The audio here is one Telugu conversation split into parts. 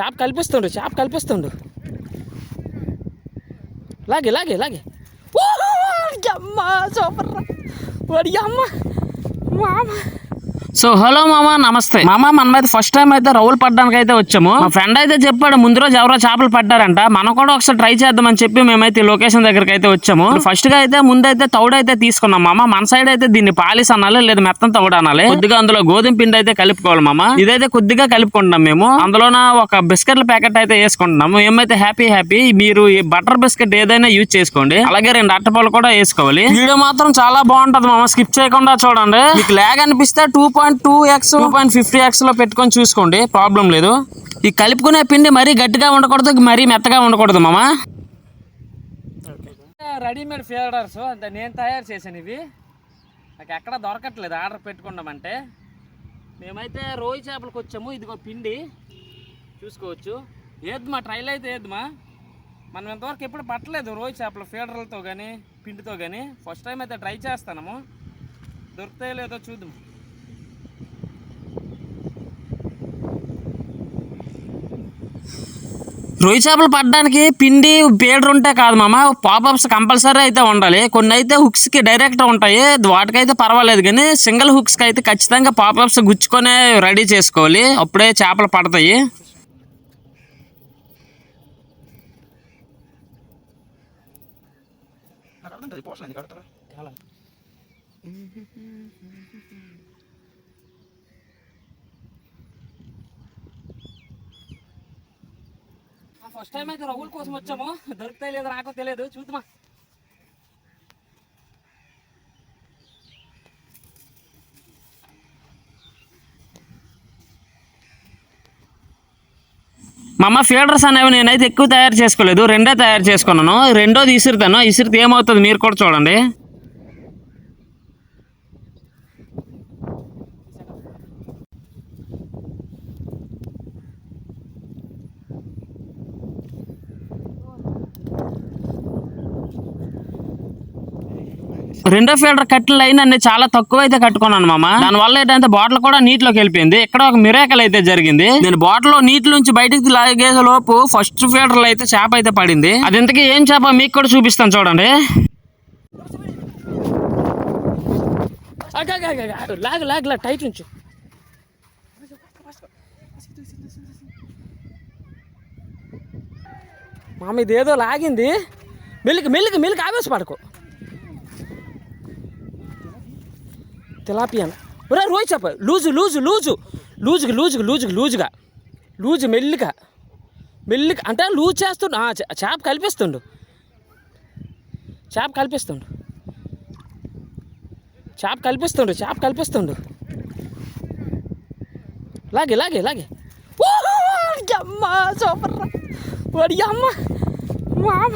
చేప కల్పిస్తుండు చేప కల్పిస్తుండు. లాగే లాగే లాగే. ఓ, అమ్మ సూపర్ వాడి అమ్మ మామ. సో హలో మామ నమస్తే. మామ మనం అయితే ఫస్ట్ టైం అయితే రౌలు పడ్డానికి అయితే వచ్చాము. మా ఫ్రెండ్ అయితే చెప్పాడు ముందు రోజు ఎవరో చేపలు పడ్డారంట. మనం కూడా ఒకసారి ట్రై చేద్దామని చెప్పి మేమైతే ఈ లొకేషన్ దగ్గరికి అయితే వచ్చాము ఫస్ట్గా అయితే ముందైతే తౌడు అయితే తీసుకున్నాం మామ. మన సైడ్ అయితే దీన్ని పాలిస్ అనాలి లేదా మెత్తం తౌడు అనాలి. కొద్దిగా అందులో గోధుమ పిండి అయితే కలుపుకోవాలి మామ. ఇదైతే కొద్దిగా కలుపుకుంటాం మేము. అందులోన ఒక బిస్కెట్ల ప్యాకెట్ అయితే వేసుకుంటున్నాము ఏమైతే హ్యాపీ హ్యాపీ మీరు ఈ బటర్ బిస్కెట్ ఏదైనా యూజ్ చేసుకోండి. అలాగే రెండు అట్టపాలు కూడా వేసుకోవాలి. వీడియో మాత్రం చాలా బాగుంటది మామ. స్కిప్ చేయకుండా చూడండి. మీకు లాగ్ అనిపిస్తే two point two x two point fifty ఎక్స్లో పెట్టుకొని చూసుకోండి ప్రాబ్లం లేదు. ఈ కలుపుకునే పిండి మరీ గట్టిగా ఉండకూడదు మరీ మెత్తగా ఉండకూడదు మామ. రెడీమేడ్ ఫీడర్స్ అంటే నేను తయారు చేశాను ఇవి. నాకు ఎక్కడ దొరకట్లేదు ఆర్డర్ పెట్టుకున్నామంటే మేమైతే రోయి చేపలకు వచ్చాము ఇదిగో పిండి. చూసుకోవచ్చు. ఏద్మా ట్రైల్ అయితే ఏద్మా మనం ఇంతవరకు ఎప్పుడు పట్టలేదు రోయి చేపల ఫీడర్లతో కానీ పిండితో కానీ ఫస్ట్ టైం అయితే ట్రై చేస్తాము దొరుకుతాయో లేదో చూద్దాం. రొయ్య చేపలు పడడానికి పిండి బేడర్ ఉంటే కాదు మామ పాపప్స్ కంపల్సరీ అయితే ఉండాలి. కొన్ని అయితే హుక్స్కి డైరెక్ట్ ఉంటాయి. వాటికైతే పర్వాలేదు కానీ సింగిల్ హుక్స్కి అయితే ఖచ్చితంగా పాపప్స్ గుచ్చుకొని రెడీ చేసుకోవాలి. అప్పుడే చేపలు పడతాయి. ఫస్ట్ టైం అయితే రవ్వుల కోసం వచ్చాము. దొరుకుతాయి లేదు రాకో తెలియదు. చూద్దామా. మా ఫీడర్స్ అనేవి నేనైతే ఎక్కువ తయారు చేసుకోలేదు. రెండే తయారు చేసుకున్నాను. రెండోది ఇసురుతాను. ఇసురితే ఏమవుతుంది? మీరు కూడా చూడండి. రెండో ఫిల్టర్ కట్టిన లైన్ అనేది చాలా తక్కువ అయితే కట్టుకున్నాను మామ. దాని వల్ల ఏంటంటే బాటిల్ కూడా నీటిలోకి వెళ్ళిపోయింది. ఇక్కడ ఒక మిరాకల్ అయితే జరిగింది. నేను బాటిల్లో నీటి నుంచి బయటికి లాగే లోపు ఫస్ట్ ఫీల్డర్లో అయితే చేప అయితే పడింది. అది ఇంతకీ ఏం చేప? మీకు కూడా చూపిస్తాను చూడండి. లాగ్ లాగ్ టైట్ ఉంచు మామ ఇదేదో లాగింది. మెల్లికి మెల్లికి మెల్లికి ఆవేశపడకు. తిలాపియన్ ఒరే రోయి చేప లూజు లూజు లూజు. లూజుగా లూజుగా లూజుకి లూజుగా. లూజు మెల్లిగా. మెల్లిగా. అంటే లూజ్ చేస్తుండు. చే- చేప కలిపిస్తుండు. చేప కలిపిస్తుండు. చేప కలిపిస్తుండు చేప కలిపిస్తుండు. లాగే లాగే లాగే. ఓ, అమ్మ సూపర్ రా. అమ్మ మామ.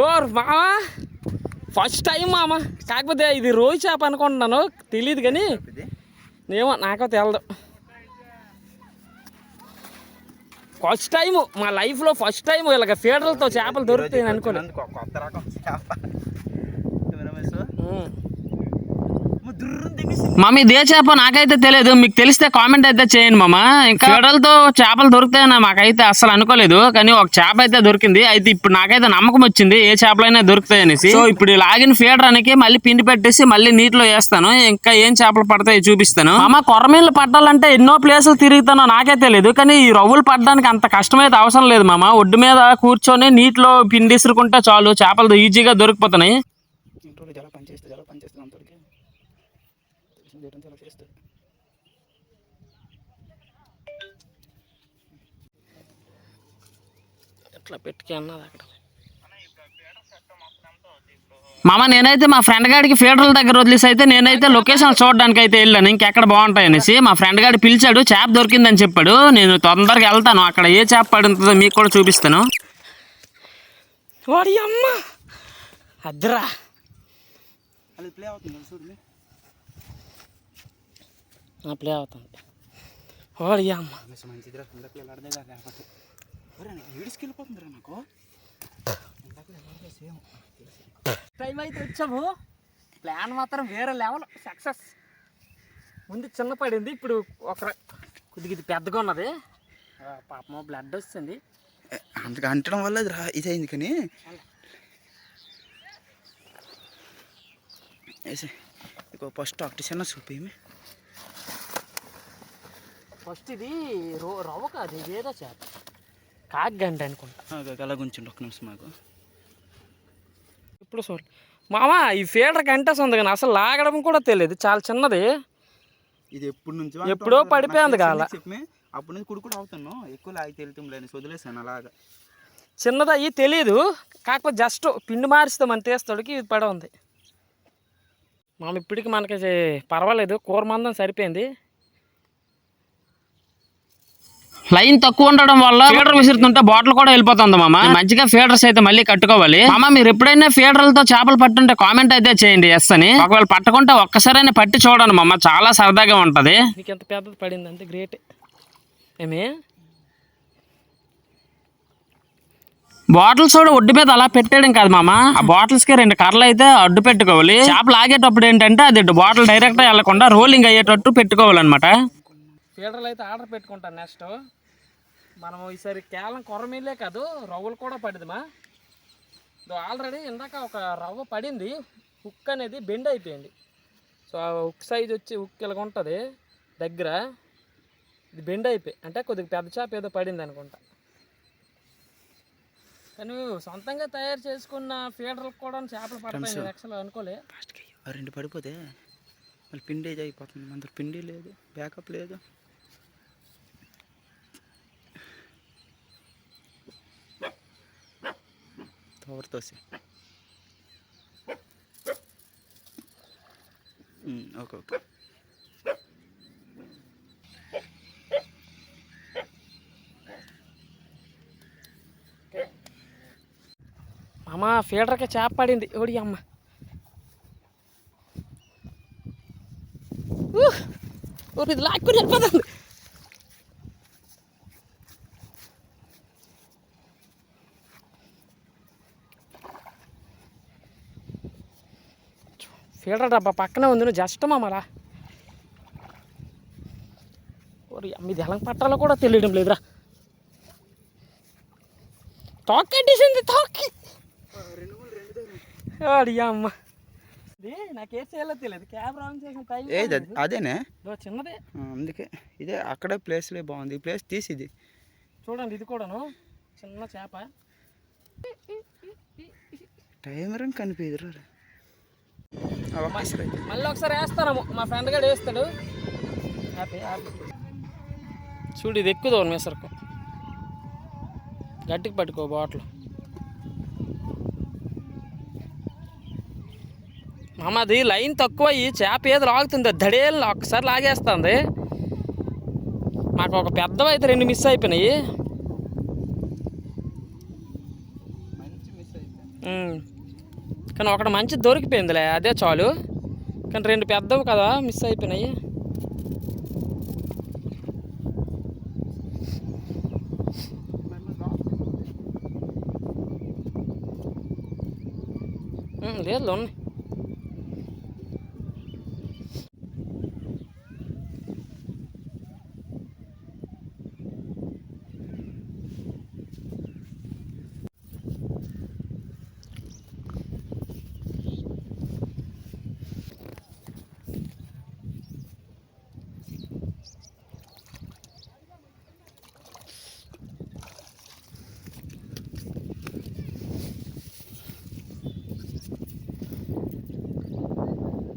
ఓర్ మామ. ఫస్ట్ టైం మామ. కాకపోతే ఇది రోజు చేప అనుకుంటున్నాను. తెలియదు కానీ ఏమో నాకో తెలదు. ఫస్ట్ టైం మా లైఫ్లో ఫస్ట్ టైం ఇలాగ ఫీడర్లతో చేపలు దొరుకుతాయని అనుకోలేదు. కొత్త రకం చేప. మమ్మీ ఇదే చేప నాకైతే తెలియదు. మీకు తెలిస్తే కామెంట్ అయితే చేయండి మామ. ఇంకా ఫీడర్లతో చేపలు దొరుకుతాయని మాకైతే అసలు అనుకోలేదు. కానీ ఒక చేప అయితే దొరికింది. అయితే ఇప్పుడు నాకైతే నమ్మకం వచ్చింది. ఏ చేపలైనా దొరుకుతాయి అనేసి. సో ఇప్పుడు ఈ లాగిన ఫీడర్ అనికి మళ్ళీ పిండి పెట్టేసి మళ్ళీ నీటిలో వేస్తాను. ఇంకా ఏం చేపలు పడతాయో చూపిస్తాను. మామ కొరమీన్లు పట్టాలంటే ఎన్నో ప్లేసులు తిరుగుతానో నాకే తెలియదు. కానీ ఈ రవ్వులు పట్టడానికి అంత కష్టమైతే అవసరం లేదు మామ. ఒడ్డు మీద కూర్చొని నీటిలో పిండి ఇసురుకుంటే చాలు. చేపలు ఈజీగా దొరికిపోతున్నాయి ఇంట్లో చాలా పని చేస్తే చాలా పని చేస్తుంది అంతటికి తెలిసిన చేయడం చాలా చేస్తుంది ఎట్లా పెట్టుకే అన్నది అక్కడ. మామ నేనైతే మా ఫ్రెండ్ గాడికి ఫీడర్ల దగ్గర వదిలేసి అయితే నేనైతే లొకేషన్ చూడడానికి అయితే వెళ్ళాను. ఇంకెక్కడ బాగుంటాయి అనేసి మా ఫ్రెండ్ గాడి పిలిచాడు చేప దొరికిందని చెప్పాడు. నేను తొందరగా వెళ్తాను. అక్కడ ఏ చేప పడుతుందో మీకు కూడా చూపిస్తాను. వాడి అమ్మ. అద్రా. అది ప్లే అవుతుంది చూడండి ప్లే అవుతుంది. వాడి అమ్మ. మంచిదిరా ఇందాక వెళ్ళాడదే కాదు లేకపోతే ఒరే ఏడుసుకి వెళ్ళిపోతుందిరా నాకు? టైం అయితే వచ్చాము. ప్లాన్ మాత్రం వేరే లెవెల్ సక్సెస్ ముందు చిన్న పడింది ఇప్పుడు ఒక కొద్దిగా ఇది పెద్దగా ఉన్నది. పాపం బ్లడ్ వస్తుంది. అందుకు అంటడం వల్ల ఇది రా కానీ. ఇక ఫస్ట్ ఒకటి చిన్న సూప్ ఏమి ఫస్ట్ ఇది రో రవ్వ కాదు ఏదో చేప కాగ్గంట అనుకుంటా. అలా ఒక్క నిమిషం మాకు ఇప్పుడు చూడు. మామ ఈ ఫీడర్ గంటేసి ఉంది కానీ అసలు లాగడం కూడా తెలియదు. చాలా చిన్నది. ఇది ఎప్పుడు నుంచి ఎప్పుడో పడిపోయింది కాల. అప్పటి నుంచి కుడు కూడా అవుతాను ఎక్కువ లాగి తెలుతాం లేని వదిలేసాను అలాగా. చిన్నది అయ్యి తెలియదు కాకపోతే జస్ట్ పిండి మారిస్తే మన తీస్తాడికి ఇది పడ ఉంది. మామ ఇప్పటికి మనకి పర్వాలేదు. కూర మందం సరిపోయింది. లైన్ తక్కువ ఉండడం వల్ల ఫీడర్ విసురుతుంటే బాటిల్ కూడా వెళ్ళిపోతుంది మామ. మంచిగా ఫీడర్స్ అయితే మళ్ళీ కట్టుకోవాలి. మామ మీరు ఎప్పుడైనా ఫీడర్లతో చేపలు పట్టుంటే కామెంట్ అయితే చేయండి ఎస్ అని. ఒకవేళ పట్టుకుంటే ఒక్కసారైనా పట్టి చూడండి మామ చాలా సరదాగా ఉంటది. నీకు ఎంత పెద్దది పడింది అంటే గ్రేట్ ఏమి? బాటిల్స్ కూడా ఒడ్డు మీద అలా పెట్టేయడం కాదు మామ. ఆ బాటిల్స్కి రెండు కర్రలు అయితే అడ్డు పెట్టుకోవాలి. చేపలు ఆగేటప్పుడు ఏంటంటే అది బాటిల్ డైరెక్ట్ వెళ్ళకుండా రోలింగ్ అయ్యేటట్టు పెట్టుకోవాలన్నమాట. ఫీడర్లు అయితే ఆర్డర్ పెట్టుకుంటాను నెక్స్ట్. మనం ఈసారి కేవలం కొరమీలే కాదు రవ్వలు కూడా పడిందిమా. ఆల్రెడీ ఇందాక ఒక రవ్వ పడింది హుక్ అనేది బెండ్ అయిపోయింది. సో ఆ హుక్ సైజ్ వచ్చి హుక్ ఇలాగ ఉంటుంది దగ్గర ఇది బెండ్ అయిపోయి అంటే కొద్దిగా పెద్ద చేప ఏదో పడింది అనుకుంటా. కానీ సొంతంగా తయారు చేసుకున్న ఫీడర్లకు కూడా చేపలు పడతాయి యాక్చువల్ అనుకోలే. రెండు పడిపోతే మళ్ళీ పిండి అయిపోతుంది దగ్గర పిండి లేదు బ్యాకప్ లేదు. తోవరితో ఓకే ఓకే అమ్మ ఫీడర్కి చేప పడింది. ఓడి అమ్మ. ఊహ్! ఇది లాక్కుని వెళ్ళిపోతుంది. ఫీడర్ డబ్బా పక్కనే ఉంది నువ్వు జస్ట్ మామలా ఓరి ఇది ఎలా పట్టాలో కూడా తెలియడం లేదురా. తోక్కట్టేసింది తోక్కి ఆడి అమ్మ. నాకేం చేయాలో తెలియదు క్యాబ్ ఆన్ చేసిన టైం ఏది అది- అదేనే? చిన్నదే. అందుకే. ఇదే అక్కడే ప్లేస్లే బాగుంది. ఈ ప్లేస్ తీసి ఇది. చూడండి ఇది కూడాను. చిన్న చేప. టైమర్ కనిపించరు. మళ్ళీ ఒకసారి వేస్తాను. మా ఫ్రెండ్ గడు వేస్తాడు. చూడు ఇది ఎక్కువ మిసరకు. గట్టికి పట్టుకో బాటిల్. మామ అది లైన్ తక్కువ అయ్యి చేప ఏది లాగుతుంది దడేళ్ళు ఒక్కసారి లాగేస్తుంది. మాకు ఒక పెద్దవి అయితే రెండు మిస్ అయిపోయినాయి. కానీ ఒకటి మంచి దొరికిపోయిందిలే. అదే చాలు. కానీ రెండు పెద్దవి కదా మిస్ అయిపోయినాయి. లేదు ఉన్నాయి.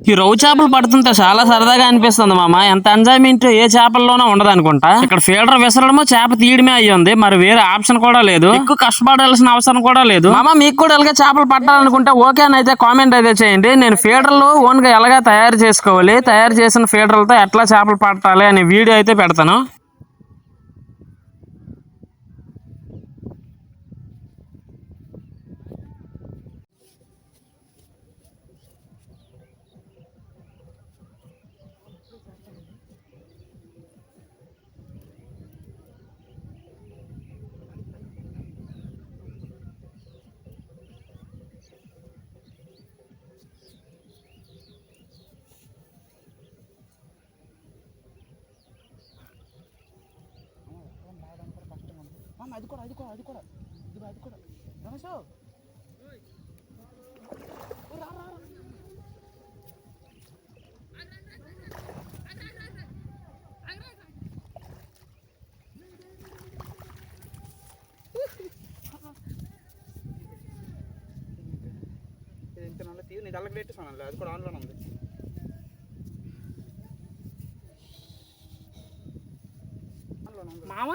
ఈ రవ్వు చేపలు పడుతుంటే చాలా సరదాగా అనిపిస్తుంది మామ. ఎంత ఎంజాయ్మెంట్ ఏ చేపల్లోనూ ఉండదు అనుకుంటా. ఇక్కడ ఫీల్డర్ విసరడము చేప తీయడమే అయ్యి ఉంది. మరి వేరే ఆప్షన్ కూడా లేదు. ఎక్కువ కష్టపడాల్సిన అవసరం కూడా లేదు. మామ మీకు కూడా ఇలాగే చేపలు పట్టాలనుకుంటే ఓకే అని అయితే కామెంట్ అయితే చేయండి. నేను ఫీడర్లు ఓన్గా ఎలాగా తయారు చేసుకోవాలి? తయారు చేసిన ఫీడర్లతో ఎట్లా చేపలు పట్టాలి అనే వీడియో అయితే పెడతాను. మామ అది కూడా అది కూడా అది కూడా. ఇదిగో అది కూడా. రమేష్. ఇది ఇంత నల్ల తీరు నీ దళ్ళకి పెట్టేసాను అది కూడా ఆన్లోనే ఉంది. మామ.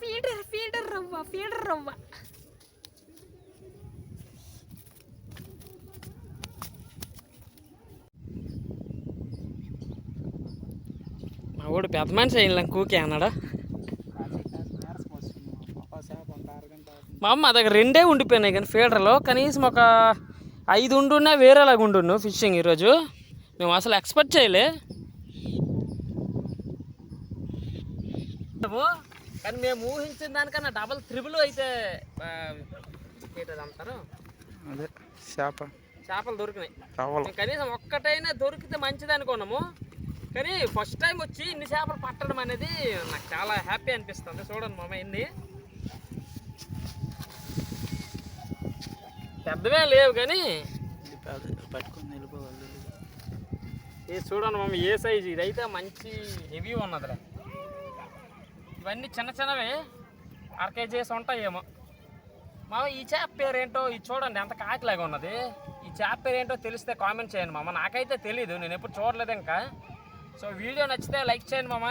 ఫీడర్ ఫీడర్ రవ్వ ఫీడర్ రవ్వ. మా వాడు పెద్ద మనిషి అయిన కూకే అన్నాడా? మా అమ్మ దగ్గర రెండే ఉండిపోయినాయి కానీ ఫీడర్లో. కనీసం ఒక ఐదు ఉండున్నా వేరేలాగా ఉండును ఫిషింగ్ ఈరోజు. మేము అసలు ఎక్స్పెక్ట్ చేయలే. కానీ మేము ఊహించిన దానికన్నా డబల్ త్రిబుల్ అయితే ఏంటది అంటారు? అదే చేప. చేపలు దొరికినాయి. కనీసం ఒక్కటైనా దొరికితే మంచిది అనుకున్నాము కానీ ఫస్ట్ టైం వచ్చి ఇన్ని చేపలు పట్టడం అనేది నాకు చాలా హ్యాపీ అనిపిస్తుంది. చూడండి మామ ఎన్ని? పెద్దవే లేవు కానీ పట్టుకొని వెళ్ళిపోవాలి ఇది చూడండి మామ ఏ సైజు ఇదైతే మంచి హెవీ ఉన్నదిలే ఇవన్నీ చిన్న చిన్నవి అరకేజీస్ ఉంటాయేమో. మామ ఈ చేప పేరు ఏంటో ఇది చూడండి ఎంత కాకిలాగా ఉన్నది. ఈ చేప పేరు ఏంటో తెలిస్తే కామెంట్ చేయండి మామ. నాకైతే తెలీదు నేను ఎప్పుడు చూడలేదు ఇంకా. సో వీడియో నచ్చితే లైక్ చేయండి మామ.